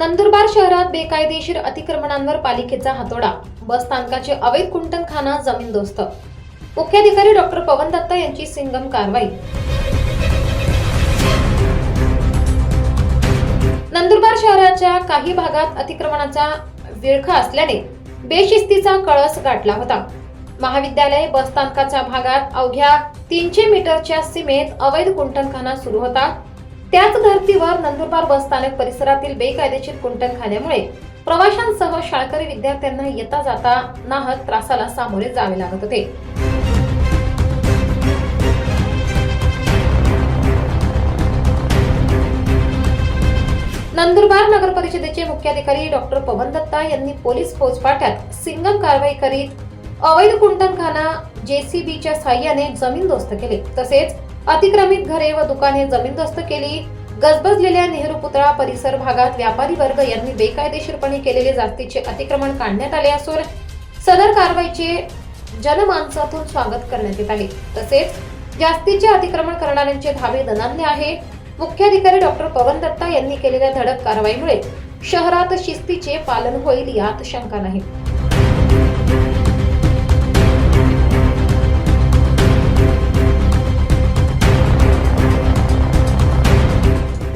नंदुरबार शहरात बेकायदेशीर अतिक्रमणांवर पालिकेचा हातोडा. बस स्थानकाचे अवैध कुंटणखाना जमीनदोस्त. मुख्याधिकारी डॉक्टर पवन दत्ता यांची सिंगम कारवाई. नंदुरबार शहराच्या काही भागात अतिक्रमणाचा विळखा असल्याने बेशिस्तीचा कळस गाठला होता. महाविद्यालय बसस्थानकाच्या भागात अवघ्या तीनशे मीटरच्या सीमेत अवैध कुंटणखाना सुरू होता. त्याच धर्तीवर नंदुरबार बसस्थानक परिसरातील बेकायदेशीर कुंटणखान्यामुळे प्रवाशांसह शाळकरी विद्यार्थ्यांना येता जाता नाहक त्रासाला सामोरे जावे लागत होते. नंदुरबार नगर परिषदेचे मुख्याधिकारी डॉक्टर पवन दत्ता यांनी पोलीस फौजपाठ्यात सिंगल कारवाई करीत अवैध कुंटणखाना जेसीबीच्या साह्याने जमीनदोस्त केले. तसेच अतिक्रमित घरे व दुकाने जमीनदोस्त केली. गजबजलेल्या नेहरू पुतळा परिसर भागात व्यापारी वर्ग यांनी बेकायदेशीरपणे केलेले जास्तीचे अतिक्रमण काढण्यात आले असून सदर कारवाईचे जनमानसातून स्वागत करण्यात येत आहे. तसेच जास्तीचे अतिक्रमण करणाऱ्यांचे धावे दणाणले आहे. मुख्याधिकारी डॉक्टर पवन दत्ता यांनी केलेल्या धडक कारवाईमुळे शहरात शिस्तीचे पालन होईल यात शंका नाही.